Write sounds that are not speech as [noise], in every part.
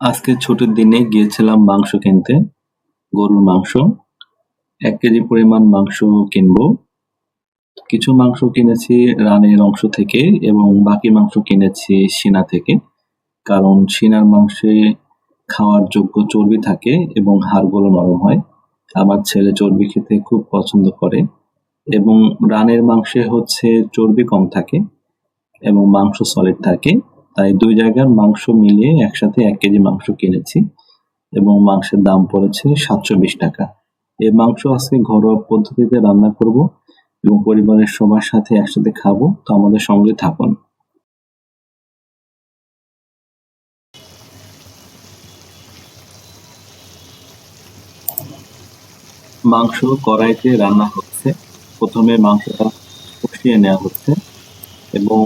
আজকে ছুটির দিনে গিয়েছিলাম মাংস কিনতে, গরুর মাংস। এক কেজি পরিমাণ মাংস কিনবো। কিছু মাংস কিনেছি রানের অংশ থেকে এবং বাকি মাংস কিনেছি সিনা থেকে। কারণ সিনার মাংসে খাওয়ার যোগ্য চর্বি থাকে এবং হাড়গুলো নরম হয়। আমার ছেলে চর্বি খেতে খুব পছন্দ করে এবং রানের মাংসে হচ্ছে চর্বি কম থাকে এবং মাংস সলিড থাকে। তাই দুই জায়গার মাংস মিলিয়ে একসাথে এক কেজি মাংস কিনেছি এবং মাংসের দাম পড়েছে সাতশো বিশ টাকা। এই মাংস আজকে ঘরোয়া পদ্ধতিতে রান্না করব এবং পরিবারের সবার সাথে একসাথে খাব, তো আমাদের সঙ্গে থাকুন। মাংস কড়াইতে রান্না হচ্ছে। প্রথমে মাংসটা কষিয়ে নেওয়া হচ্ছে এবং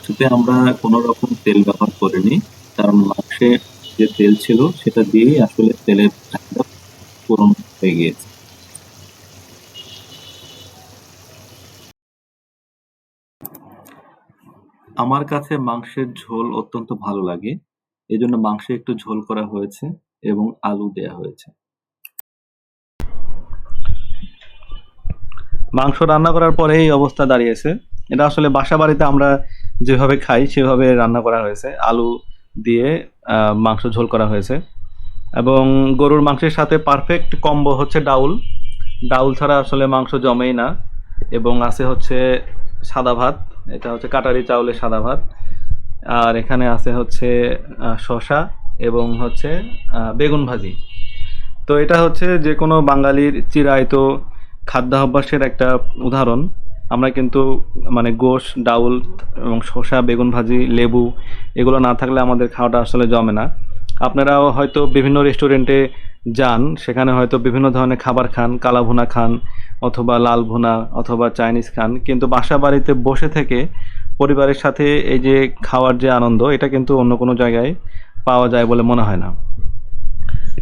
মাংসতে আমরা কোনো রকম তেল ব্যবহার করিনি। কারণ মাংসে যে তেল ছিল সেটা দিয়েই আসলে তেলের চাহিদা পূরণ হয়ে গিয়েছে। আমার কাছে মাংসের ঝোল অত্যন্ত ভালো লাগে। এজন্য মাংসে একটু ঝোল করা হয়েছে এবং আলু দেয়া হয়েছে। মাংস রান্না করার পরে এই অবস্থা দাঁড়িয়েছে। এটা আসলে বাসা বাড়িতে আমরা যেভাবে খাই, সেভাবে রান্না করা হয়েছে। আলু দিয়ে মাংস ঝোল করা হয়েছে। এবং গরুর মাংসের সাথে পারফেক্ট কম্বো হচ্ছে ডাউল। ডাউল ছাড়া আসলে মাংস জমেই না। এবং আছে হচ্ছে সাদা ভাত, এটা হচ্ছে কাটারি চাউলের সাদা ভাত। আর এখানে আছে হচ্ছে শসা এবং হচ্ছে বেগুন ভাজি। তো এটা হচ্ছে যে কোনো বাঙালির চিরায়ত খাদ্যাভ্যাসের একটা উদাহরণ। আমরা কিন্তু মানে গোশ, ডাউল এবং শসা, বেগুন ভাজি, লেবু এগুলো না থাকলে আমাদের খাওয়াটা আসলে জমে না। আপনারাও হয়তো বিভিন্ন রেস্টুরেন্টে যান, সেখানে হয়তো বিভিন্ন ধরনের খাবার খান, কালা ভুনা খান অথবা লাল ভুনা অথবা চাইনিজ খান, কিন্তু বাসা বাড়িতে বসে থেকে পরিবারের সাথে এই যে খাওয়ার যে আনন্দ, এটা কিন্তু অন্য কোনো জায়গায় পাওয়া যায় বলে মনে হয় না।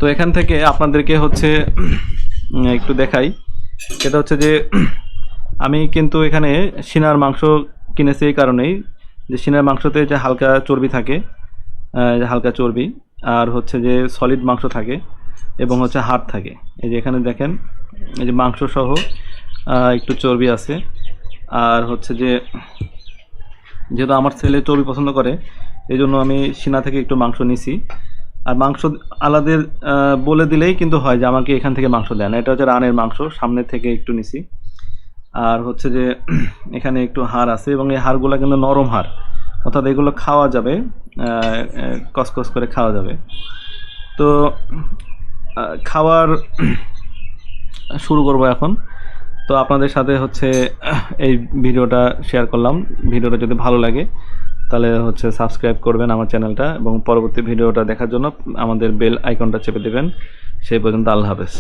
তো এখান থেকে আপনাদেরকে হচ্ছে একটু দেখাই। সেটা হচ্ছে যে আমি কিন্তু এখানে সিনার মাংস কিনেছি এই কারণেই। যে সিনার মাংসতে যে হালকা চর্বি থাকে হালকা চর্বি, আর হচ্ছে যে সলিড মাংস থাকে এবং হচ্ছে হাড় থাকে। এই যে এখানে দেখেন, এই যে মাংস সহ একটু চর্বি আছে। আর হচ্ছে যে, যেহেতু আমার ছেলে চর্বি পছন্দ করে এই জন্য আমি সিনা থেকে একটু মাংস নিছি। আর মাংস আলাদের বলে দিলেই কিন্তু হয় যে আমাকে এখান থেকে মাংস দেন। এটা হচ্ছে রানের মাংস, সামনে থেকে একটু নিছি। আর হচ্ছে যে, [clears throat] এখানে একটু হাড় আছে এবং এই হাড়গুলো কিন্তু নরম হাড়। অর্থাৎ এগুলো খাওয়া যাবে কসকস করে খাওয়া যাবে। তো খাওয়ার [clears throat] শুরু করব এখন। তো আপনাদের সাথে হচ্ছে, [clears throat] এই ভিডিওটা শেয়ার করলাম। ভিডিওটা যদি ভালো লাগে, তাহলে হচ্ছে সাবস্ক্রাইব করবেন আমার চ্যানেলটা এবং পরবর্তী ভিডিওটা দেখার জন্য আমাদের বেল আইকনটা চেপে দেবেন। সেই পর্যন্ত আল্লাহ হাফেজ।